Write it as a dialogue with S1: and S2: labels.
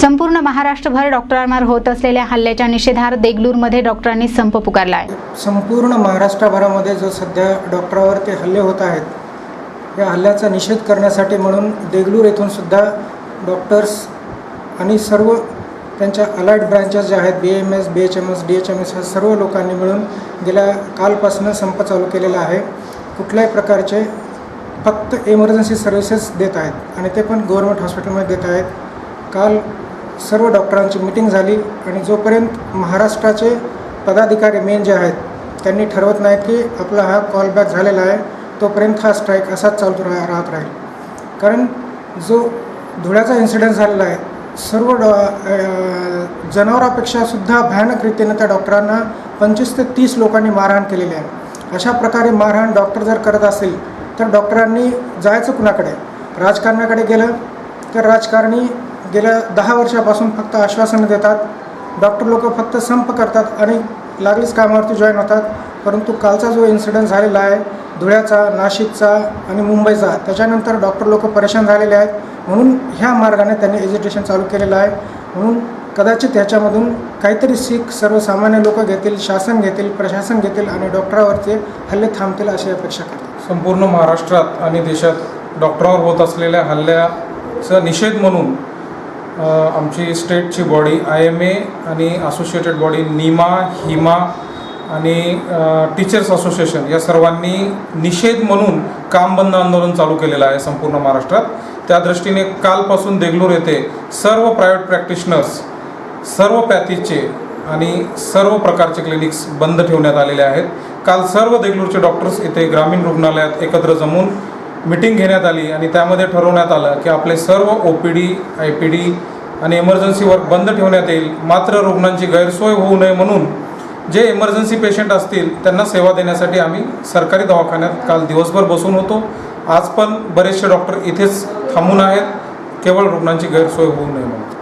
S1: संपूर्ण महाराष्ट्रभर डॉक्टरांवर होत असलेल्या हल्ल्याच्या निषेधार्थ देगलूरमध्ये डॉक्टरांनी संप पुकारला आहे.
S2: संपूर्ण महाराष्ट्रभरामध्ये जो सध्या डॉक्टरावरती हल्ले होत आहेत या हल्ल्याचा निषेध करण्यासाठी म्हणून देगलूर येथून सुद्धा डॉक्टर्स आणि सर्व त्यांच्या अलर्ट ब्रँचेस ज्या आहेत B M S B H M S D H M S ह्या सर्व लोकांनी मिळून गेल्या कालपासून संप चालू केलेला आहे. कुठल्याही प्रकारचे फक्त इमर्जन्सी सर्व्हिसेस देत आहेत आणि ते पण गव्हर्मेंट हॉस्पिटलमध्ये देत आहेत. काल सर्व डॉक्टरांची मिटिंग झाली आणि जोपर्यंत महाराष्ट्राचे पदाधिकारी मेन जे आहेत त्यांनी ठरवत नाहीत की आपला हा कॉल बॅक झालेला आहे तोपर्यंत हा स्ट्राईक असाच चालतो रा राहत राहील. कारण जो धुळ्याचा इन्सिडेंट झालेला आहे सर्व डॉ जनावरापेक्षा सुद्धा भयानक रीतीनं त्या डॉक्टरांना पंचवीस ते तीस लोकांनी मारहाण केलेली आहे. अशा प्रकारे मारहाण डॉक्टर जर करत असेल तर डॉक्टरांनी जायचं कुणाकडे? राजकारणाकडे गेलं तर राजकारणी गेल्या दहा वर्षापासून फक्त आश्वासनं देतात. डॉक्टर लोक फक्त संप करतात आणि लागलीच कामावरती जॉईन होतात. परंतु कालचा जो इन्सिडेंट झालेला आहे धुळ्याचा नाशिकचा आणि मुंबईचा त्याच्यानंतर डॉक्टर लोक परेशान झालेले आहेत. म्हणून ह्या मार्गाने त्यांनी एज्युकेशन चालू केलेलं आहे. म्हणून कदाचित ह्याच्यामधून काहीतरी सीख सर्वसामान्य लोक घेतील शासन घेतील प्रशासन घेतील आणि डॉक्टरावरचे हल्ले थांबतील अशी अपेक्षा करते
S3: संपूर्ण महाराष्ट्रात आणि देशात डॉक्टरावर होत असलेल्या हल्ल्याचा निषेध म्हणून आमची स्टेटची बॉडी आय एम ए आणि असोसिएटेड बॉडी नीमा हिमा आणि टीचर्स असोसिएशन या सर्वांनी निषेध म्हणून काम बंद आंदोलन चालू केलेलं आहे संपूर्ण महाराष्ट्रात. त्या दृष्टीने कालपासून देगलूर येथे सर्व प्रायव्हेट प्रॅक्टिशनर्स सर्व पॅथीचे आणि सर्व प्रकारचे क्लिनिक्स बंद ठेवण्यात आलेले आहेत. काल सर्व देगलूरचे डॉक्टर्स इथे ग्रामीण रुग्णालयात एकत्र जमून मिटिंग घेण्यात आली आणि त्यामध्ये ठरवण्यात आलं की आपले सर्व O P D I P D आणि इमर्जन्सी वर्क बंद ठेवण्यात येईल. मात्र रुग्णांची गैरसोय होऊ नये म्हणून जे इमर्जन्सी पेशंट असतील त्यांना सेवा देण्यासाठी आम्ही सरकारी दवाखान्यात काल दिवसभर बसून होतो. आज पण बरेचसे डॉक्टर इथेच थांबून आहेत. केवळ रुग्णांची गैरसोय होऊ नये म्हणून.